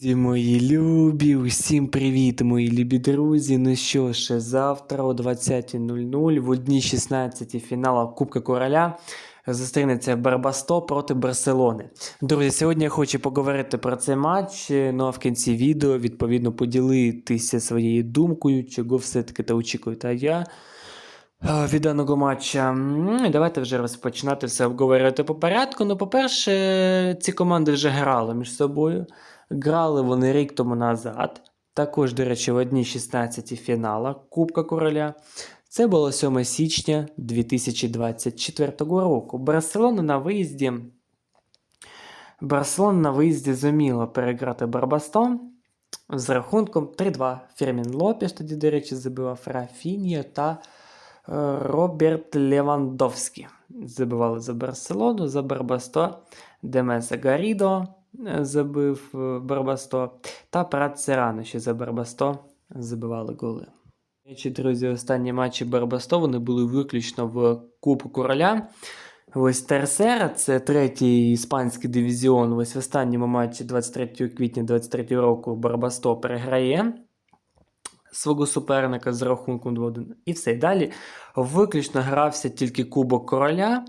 Друзі мої любі, усім привіт, мої любі друзі. Ну що ж, завтра о 20.00 в одній 16 фінала Кубка Короля зустрінеться Барбасто проти Барселони. Друзі, сьогодні я хочу поговорити про цей матч. Ну а в кінці відео відповідно поділитися своєю думкою, чого все-таки та очікую та я. Від даного матча. Ну, давайте вже розпочинати все обговорювати по порядку. Ну, по-перше, ці команди вже грали між собою. Грали вони рік тому назад. Також, до речі, в одній 16 фінала Кубка Короля. Це було 7 січня 2024 року. Барселона на виїзді. Барселона на виїзді зуміла переграти Барбастон з рахунком 3-2. Фірмін Лопіш тоді, до речі, забивав Рафіньо та е, Роберт Левандовський. Забивали за Барселону, за Барбасто, Демеса Гарідо забив е, Барбасто, та Прат Серано ще за Барбасто забивали голи. Речі, друзі, останні матчі Барбасто вони були виключно в Кубку Короля. Ось Терсера, це третій іспанський дивізіон. Ось в останньому матчі 23 квітня 2023 року Барбасто переграє свого суперника з рахунком 2-1. І все. Далі виключно грався тільки Кубок Короля.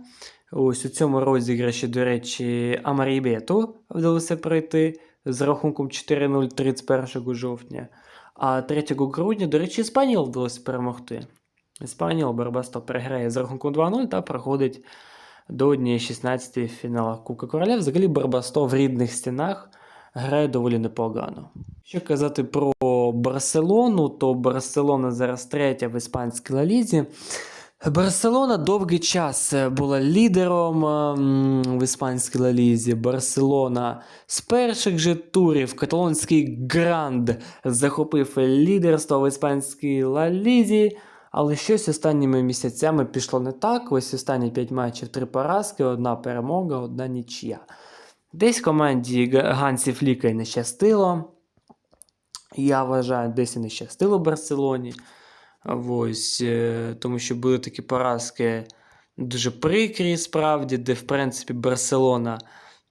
Ось у цьому розіграші, до речі, Амарібету вдалося пройти з рахунком 4-0 31 жовтня. А 3 грудня, до речі, Іспаніл вдалося перемогти. Іспаніл Барбасто переграє з рахунком 2-0 та проходить до однієї 16 фінала Кубка Короля. Взагалі Барбасто в рідних стінах грає доволі непогано. Що казати про Барселону, то Барселона зараз третя в іспанській лалізі. Барселона довгий час е, була лідером ем, в іспанській лалізі. Барселона з перших же турів каталонський гранд захопив лідерство в іспанській лалізі. Але щось останніми місяцями пішло не так. Ось останні 5 матчів, 3 поразки, одна перемога, одна нічия. Десь команді Гансі Фліка й не щастило. Я вважаю, десь і не щастило Барселоні. Ось, е, тому що були такі поразки дуже прикрі, справді, де, в принципі, Барселона,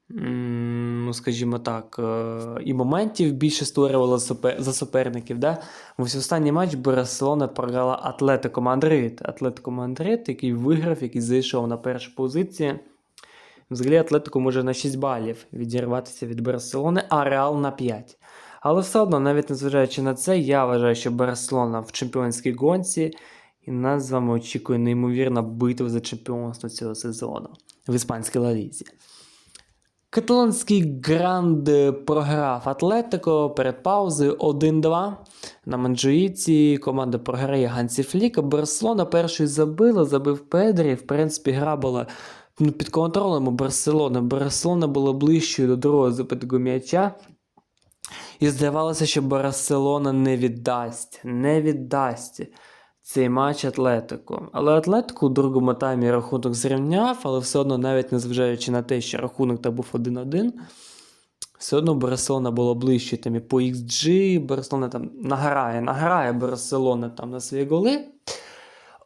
ну, скажімо так, е, і моментів більше створювала за суперників. Да? Ось останній матч Барселона програла Атлетико Мадрид. Атлетико Мадрид, який виграв, який зайшов на першу позицію. Взагалі Атлетико може на 6 балів відірватися від Барселони, а Реал на 5. Але все одно, навіть незважаючи на це, я вважаю, що Барселона в чемпіонській гонці, і нас з вами очікує неймовірна битва за чемпіонство цього сезону в іспанській лалізі. Каталонський гранд програв Атлетико перед паузою 1-2. На Манджуїці команда програє Гансі Фліка. Барселона першою забила, забив Педрі. В принципі, гра була ну, під контролем у Барселони. Барселона була ближчою до другого забитого м'яча. І здавалося, що Барселона не віддасть, не віддасть цей матч Атлетику. Але Атлетику у другому таймі рахунок зрівняв, але все одно, навіть незважаючи на те, що рахунок та був 1-1, все одно Барселона була ближче там і по XG, Барселона там награє, награє Барселона там на свої голи.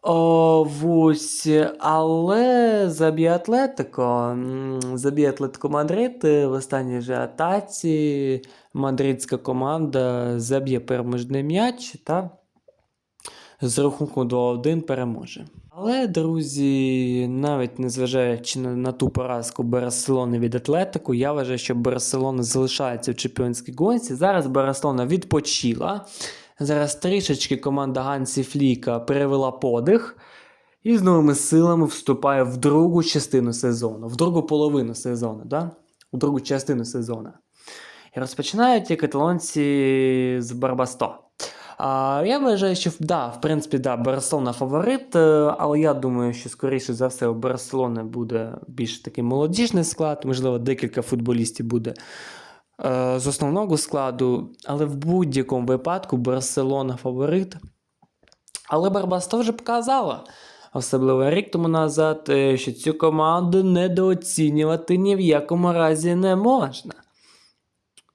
О, ось, але заб'є Атлетико. м, Заб'є Атлетико Мадрид е, в останній же атаці. Мадридська команда заб'є переможний м'яч та з рахунком 2-1 переможе. Але, друзі, навіть незважаючи на, на ту поразку Барселони від Атлетику, я вважаю, що Барселона залишається в чемпіонській гонці. Зараз Барселона відпочила. Зараз трішечки команда Гансі Фліка перевела подих і з новими силами вступає в другу частину сезону, в другу половину сезону, да? у другу частину сезону. І розпочинають ті каталонці з Барбасто. А, я вважаю, що да, в принципі, да, Барселона фаворит, е, але я думаю, що скоріше за все у Барселони буде більш такий молодіжний склад, можливо, декілька футболістів буде з основного складу, але в будь-якому випадку Барселона фаворит. Але Барбасто вже показала, особливо рік тому назад, е, що цю команду недооцінювати ні в якому разі не можна.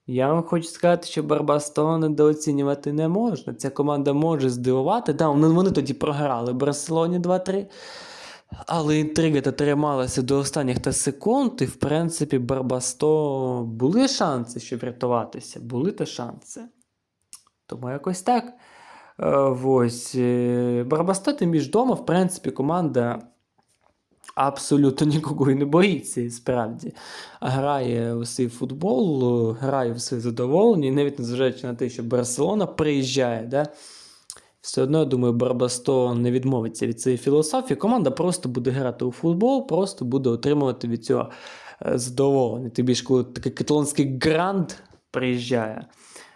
Я вам хочу сказати, що Барбасто недооцінювати не можна. Ця команда може здивувати. Да, вони тоді програли Барселоні 2-3. Але інтрига та трималася до останніх та секунд, і в принципі Барбасто були шанси, щоб врятуватися. Були та шанси. Тому якось так. Е, ось. е, Барбасто тим між дома, в принципі, команда абсолютно нікого і не боїться, справді. Грає у свій футбол, грає в своє задоволення, і навіть незважаючи на те, що Барселона приїжджає, да, все одно, я думаю, Барбасто не відмовиться від цієї філософії. Команда просто буде грати у футбол, просто буде отримувати від цього е, задоволення. Тим більше, коли такий каталонський гранд приїжджає.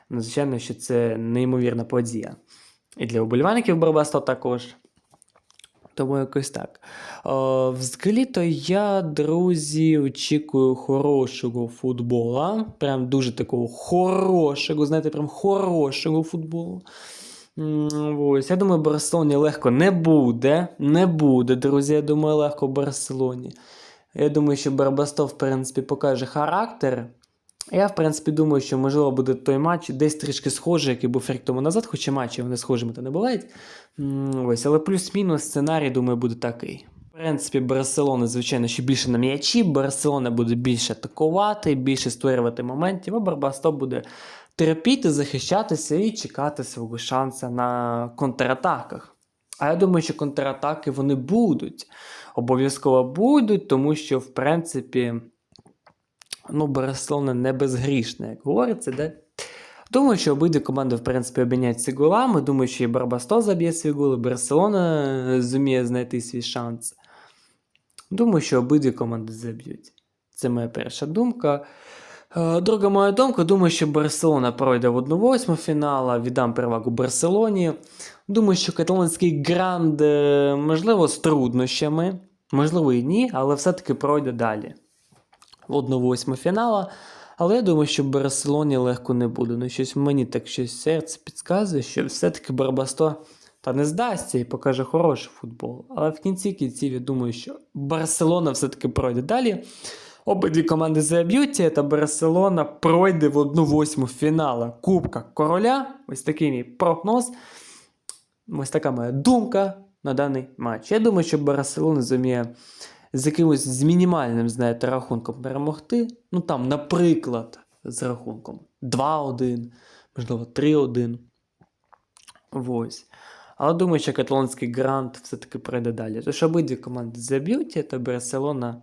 Ну, звичайно, що це неймовірна подія. І для вболівальників Барбасто також. Тому якось так. О, взагалі-то я, друзі, очікую хорошого футбола. Прям дуже такого хорошого, знаєте, прям хорошого футболу. Ось, я думаю, Барселоні легко не буде. Не буде, друзі. Я думаю, легко Барселоні. Я думаю, що Барбастов, в принципі, покаже характер. Я, в принципі, думаю, що можливо буде той матч десь трішки схожий, який був рік тому назад, хоча матчі вони схожими то не бувають. Ось, але плюс-мінус сценарій, думаю, буде такий. В принципі, Барселона, звичайно, ще більше на м'ячі. Барселона буде більше атакувати, більше створювати моментів, а Барбасто буде терпіти, захищатися і чекати свого шансу на контратаках. А я думаю, що контратаки вони будуть. Обов'язково будуть, тому що, в принципі, ну, Барселона не безгрішна, як говориться, де. Думаю, що обидві команди, в принципі, обміняються голами. Думаю, що і Барбасто заб'є свій гол, і Барселона зуміє знайти свій шанс. Думаю, що обидві команди заб'ють. Це моя перша думка. Е, Друга моя думка, думаю, що Барселона пройде в 1-8 фінала, віддам перевагу Барселоні. Думаю, що каталонський гранд, е, можливо, з труднощами, можливо і ні, але все-таки пройде далі. В 1-8 фінала. Але я думаю, що Барселоні легко не буде. Ну, щось мені так щось серце підказує, що все-таки Барбасто та не здасться і покаже хороший футбол. Але в кінці кінців я думаю, що Барселона все-таки пройде далі. Обидві команди заб'ються, та Барселона пройде в 1-8 фінала Кубка Короля. Ось такий мій прогноз. Ось така моя думка на даний матч. Я думаю, що Барселона зуміє з якимось з мінімальним, знаєте, рахунком перемогти. Ну там, наприклад, з рахунком 2-1, можливо, 3-1. Ось. Але думаю, що каталонський грант все-таки пройде далі. Тож обидві команди заб'ють, та Барселона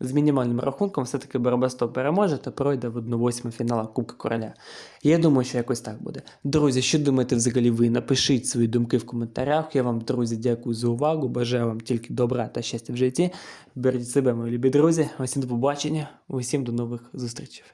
з мінімальним рахунком все-таки Барбасто переможе та пройде в 1-8 фінала Кубка Короля. Я думаю, що якось так буде. Друзі, що думаєте взагалі ви? Напишіть свої думки в коментарях. Я вам, друзі, дякую за увагу. Бажаю вам тільки добра та щастя в житті. Бережіть себе, мої любі друзі. Усім до побачення, усім до нових зустрічей.